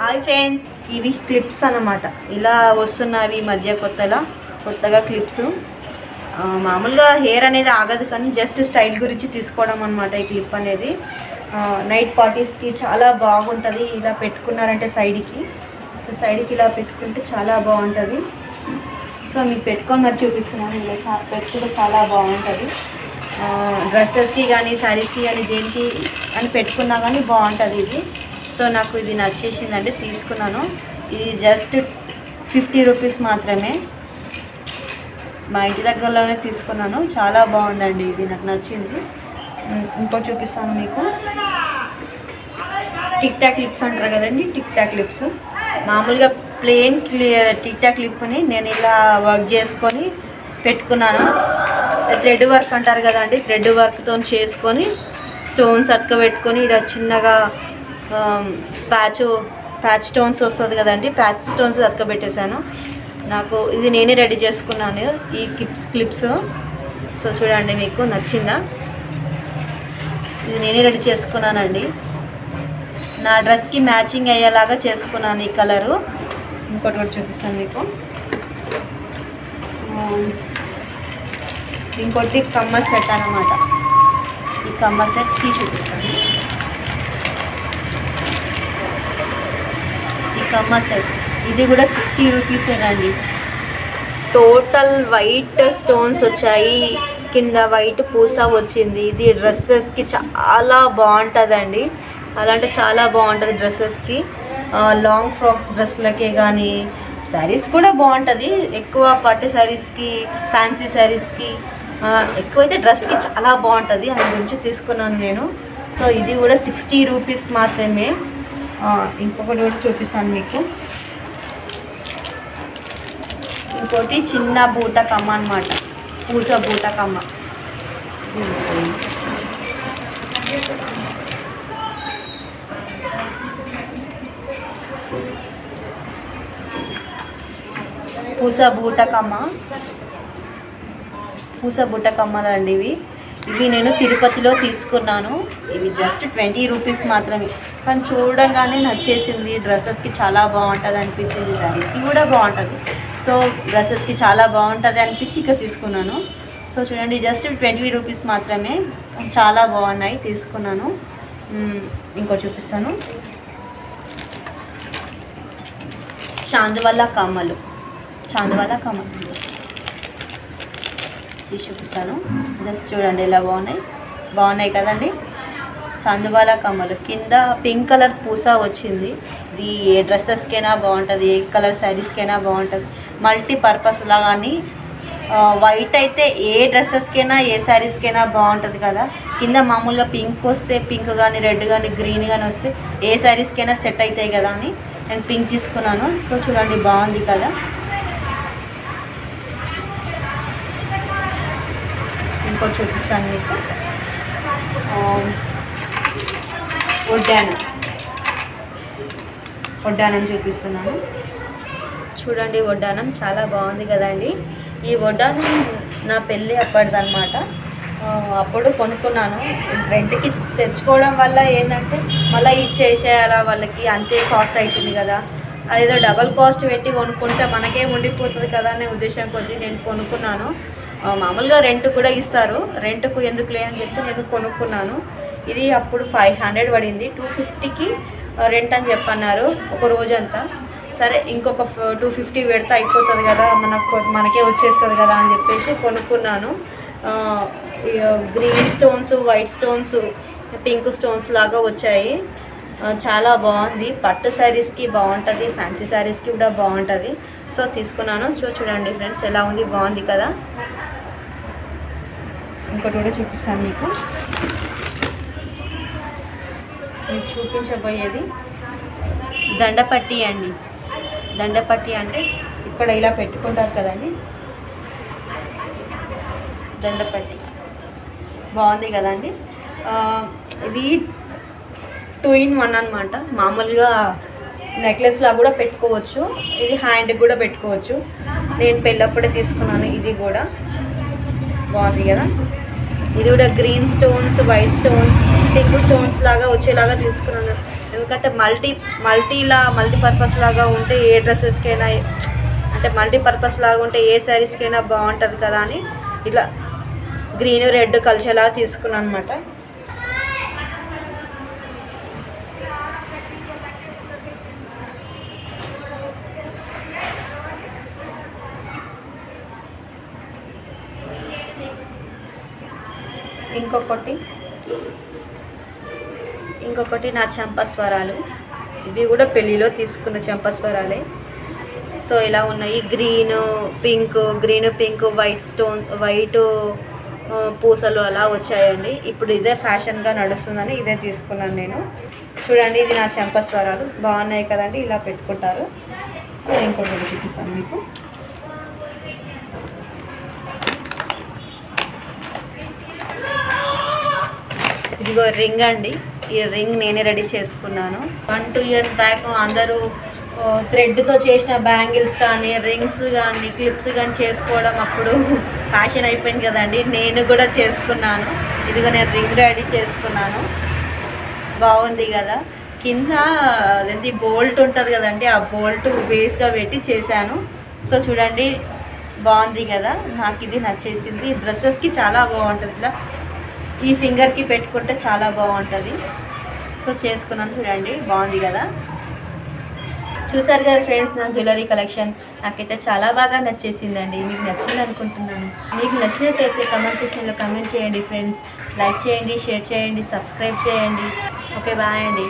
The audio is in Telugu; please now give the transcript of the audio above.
Hi friends. ఇవి క్లిప్స్ అన్నమాట. ఇలా వస్తున్నవి మధ్య కొత్తగా కొత్తగా క్లిప్స్. మామూలుగా హెయిర్ అనేది ఆగదు కానీ జస్ట్ స్టైల్ గురించి తీసుకోవడం అనమాట ఈ క్లిప్ అనేది. నైట్ పార్టీస్కి చాలా బాగుంటుంది ఇలా పెట్టుకున్నారంటే సైడ్కి. సైడ్కి ఇలా పెట్టుకుంటే చాలా బాగుంటుంది. సో మీకు పెట్టుకొని మరి చూపిస్తున్నాను. ఇలా చా పెట్టుకుంటే చాలా బాగుంటుంది. డ్రెస్సెస్కి కానీ శారీస్కి కానీ దేనికి అని పెట్టుకున్నా కానీ బాగుంటుంది ఇది. సో నాకు ఇది నచ్చేసిందండి తీసుకున్నాను. ఇది జస్ట్ ఫిఫ్టీ రూపీస్ మాత్రమే. మా ఇంటి దగ్గరలోనే తీసుకున్నాను. చాలా బాగుందండి ఇది నాకు నచ్చింది. ఇంకో చూపిస్తాను మీకు. టిక్ టాక్ లిప్స్ అంటారు కదండి టిక్ టాక్ లిప్స్ మామూలుగా ప్లెయిన్ టిక్ టాక్ లిప్ని నేను ఇలా వర్క్ చేసుకొని పెట్టుకున్నాను. థ్రెడ్ వర్క్ అంటారు కదండి థ్రెడ్ వర్క్తో చేసుకొని స్టోన్స్ అట్టుకబెట్టుకొని ఇలా చిన్నగా ప్యాచ్ ప్యాచ్ స్టోన్స్ వస్తుంది కదండి ప్యాచ్ స్టోన్స్ అతకబెట్టేశాను. నాకు ఇది నేనే రెడీ చేసుకున్నాను ఈ క్లిప్స్ క్లిప్స్ సో చూడండి మీకు నచ్చిందా? ఇది నేనే రెడీ చేసుకున్నానండి. నా డ్రెస్కి మ్యాచింగ్ అయ్యేలాగా చేసుకున్నాను ఈ కలరు. ఇంకోటి కూడా చూపిస్తాను మీకు. Um, ఇంకోటి కమ్మ సెట్ అనమాట ఈ కమ్మ సెట్కి చూపిస్తాను. కమ్మ సెట్. ఇది కూడా సిక్స్టీ రూపీసేనండి టోటల్ వైట్ స్టోన్స్ వచ్చాయి. కింద వైట్ పూస వచ్చింది. ఇది డ్రెస్సెస్కి చాలా బాగుంటుందండి. అలా అంటే చాలా బాగుంటుంది డ్రెస్సెస్కి లాంగ్ ఫ్రాక్స్ డ్రెస్లకే కానీ శారీస్ కూడా బాగుంటుంది. ఎక్కువ పట్టు శారీస్కి ఫ్యాన్సీ శారీస్కి ఎక్కువైతే డ్రెస్కి చాలా బాగుంటుంది. అందు గురించి తీసుకున్నాను నేను. సో ఇది కూడా సిక్స్టీ రూపీస్ మాత్రమే. ఇంకొకటి కూడా చూపిస్తాను మీకు. ఇంకోటి చిన్న బూటకమ్మ అనమాట పూస బూటకమ్మ పూస బూటకమ్మ పూస బూటకమ్మలు అండి ఇవి. ఇవి నేను తిరుపతిలో తీసుకున్నాను. ఇవి జస్ట్ ట్వంటీ రూపీస్ మాత్రమే. కానీ చూడంగానే నచ్చేసింది. డ్రెస్సెస్కి చాలా బాగుంటుంది అనిపించింది. శారీస్కి కూడా బాగుంటుంది. సో డ్రెస్సెస్కి చాలా బాగుంటుంది అనిపించి ఇక తీసుకున్నాను. సో చూడండి జస్ట్ ట్వంటీ రూపీస్ మాత్రమే. చాలా బాగున్నాయి. తీసుకున్నాను. ఇంకో చూపిస్తాను. చాందవల్ల కమ్మలు చాందవల్ల కమ్మలు తీసి చూపిస్తాను. జస్ట్ చూడండి ఎలా బాగున్నాయి. బాగున్నాయి కదండి? చందుబాల కమ్మలు. కింద పింక్ కలర్ పూస వచ్చింది. ఇది ఏ డ్రెస్సెస్కైనా బాగుంటుంది ఏ కలర్ శారీస్కైనా బాగుంటుంది. మల్టీ పర్పస్ లాగాని వైట్ అయితే ఏ డ్రెస్సెస్కైనా ఏ శారీస్కైనా బాగుంటుంది కదా. కింద మామూలుగా పింక్ వస్తే పింక్ కానీ రెడ్ కానీ గ్రీన్ కానీ వస్తే ఏ శారీస్కైనా సెట్ అవుతాయి కదా అని నేను పింక్ తీసుకున్నాను. సో చూడండి బాగుంది కదా. ఇంకోటి చూపిస్తాను మీకు. వడ్డానం వడ్డానం చూపిస్తున్నాను. చూడండి వడ్డానం చాలా బాగుంది కదండి. ఈ వడ్డానం నా పెళ్ళి అప్పటిదనమాట అప్పుడు కొనుక్కున్నాను. రెంట్కి తెచ్చుకోవడం వల్ల ఏంటంటే మళ్ళీ ఇచ్చేసేయాలా వాళ్ళకి అంతే కాస్ట్ అవుతుంది కదా. అదేదో డబల్ కాస్ట్ పెట్టి కొనుక్కుంటే మనకే ఉండిపోతుంది కదా అనే ఉద్దేశం కొద్దీ నేను కొనుక్కున్నాను. మామూలుగా రెంట్ కూడా ఇస్తారు. రెంట్కు ఎందుకులే అని చెప్పి నేను కొనుక్కున్నాను. ఇది అప్పుడు ఫైవ్ హండ్రెడ్ పడింది. టూ ఫిఫ్టీకి రెంట్ అని చెప్పన్నారు ఒక రోజంతా. సరే ఇంకొక టూ ఫిఫ్టీ పెడితే అయిపోతుంది కదా మనకు మనకే వచ్చేస్తుంది కదా అని చెప్పేసి కొనుక్కున్నాను. Green stones white stones pink stones లాగా వచ్చాయి. చాలా బాగుంది. పట్టు శారీస్కి బాగుంటుంది ఫ్యాన్సీ శారీస్కి కూడా బాగుంటుంది. సో తీసుకున్నాను. సో చూడండి ఫ్రెండ్స్ ఎలా ఉంది బాగుంది కదా? ఇంకోటి కూడా చూపిస్తాను మీకు. మీకు చూపించబోయేది దండపట్టి అండి. దండపట్టి అంటే ఇక్కడ ఇలా పెట్టుకుంటారు కదండి. దండపట్టి. బాగుంది కదండి. ఇది టూ ఇన్ వన్ అనమాట మామూలుగా నెక్లెస్లా కూడా పెట్టుకోవచ్చు. ఇది హ్యాండ్ కూడా పెట్టుకోవచ్చు. నేను పెళ్ళప్పుడే తీసుకున్నాను ఇది కూడా. బాగుంది కదా. ఇది కూడా green stones white stones pink stones లాగా వచ్చేలాగా తీసుకున్నాను. ఎందుకంటే మల్టీ మల్టీలా మల్టీపర్పస్ లాగా ఉంటే ఏ డ్రెస్సెస్కైనా అంటే మల్టీపర్పస్ లాగా ఉంటే ఏ శారీస్కైనా బాగుంటుంది కదా అని ఇట్లా గ్రీన్ రెడ్ కలిసేలాగా తీసుకున్నాను అనమాట ఇంకొకటి. ఇంకొకటి నా చంపస్వరాలు ఇవి కూడా పెళ్ళిలో తీసుకున్న చంపస్వరాలే సో ఇలా ఉన్నాయి. Green pink green pink white stone white పూసలు అలా వచ్చాయండి. ఇప్పుడు ఇదే ఫ్యాషన్గా నడుస్తుందని ఇదే తీసుకున్నాను నేను. చూడండి ఇది నా చంపస్వరాలు బాగున్నాయి కదండి ఇలా పెట్టుకుంటారు. సో ఇంకొకటి చూపిస్తాను మీకు. ఇదిగో రింగ్ అండి. ఈ రింగ్ నేనే రెడీ చేసుకున్నాను. వన్ టూ ఇయర్స్ బ్యాక్ అందరూ థ్రెడ్తో చేసిన బ్యాంగిల్స్ కానీ రింగ్స్ కానీ క్లిప్స్ కానీ చేసుకోవడం అప్పుడు ఫ్యాషన్ అయిపోయింది కదండి. నేను కూడా చేసుకున్నాను. ఇదిగో నేను రింగ్ రెడీ చేసుకున్నాను. బాగుంది కదా. కింద అదేంటి బోల్ట్ ఉంటుంది కదండి. ఆ బోల్ట్ బేస్గా పెట్టి చేశాను. సో చూడండి బాగుంది కదా. నాకు ఇది నచ్చేసింది. డ్రెస్సెస్కి చాలా బాగుంటుంది ఇట్లా ఈ ఫింగర్కి పెట్టుకుంటే చాలా బాగుంటుంది. సో చేసుకున్నాను చూడండి బాగుంది కదా. చూసారు కదా ఫ్రెండ్స్ నా జ్యువెలరీ కలెక్షన్. నాకైతే చాలా బాగా నచ్చేసిందండి. మీకు నచ్చింది అనుకుంటున్నాను. మీకు నచ్చినట్టయితే కమెంట్ సెక్షన్లో కమెంట్ చేయండి ఫ్రెండ్స్. లైక్ చేయండి షేర్ చేయండి సబ్స్క్రైబ్ చేయండి. ఓకే బాయ్ అండి.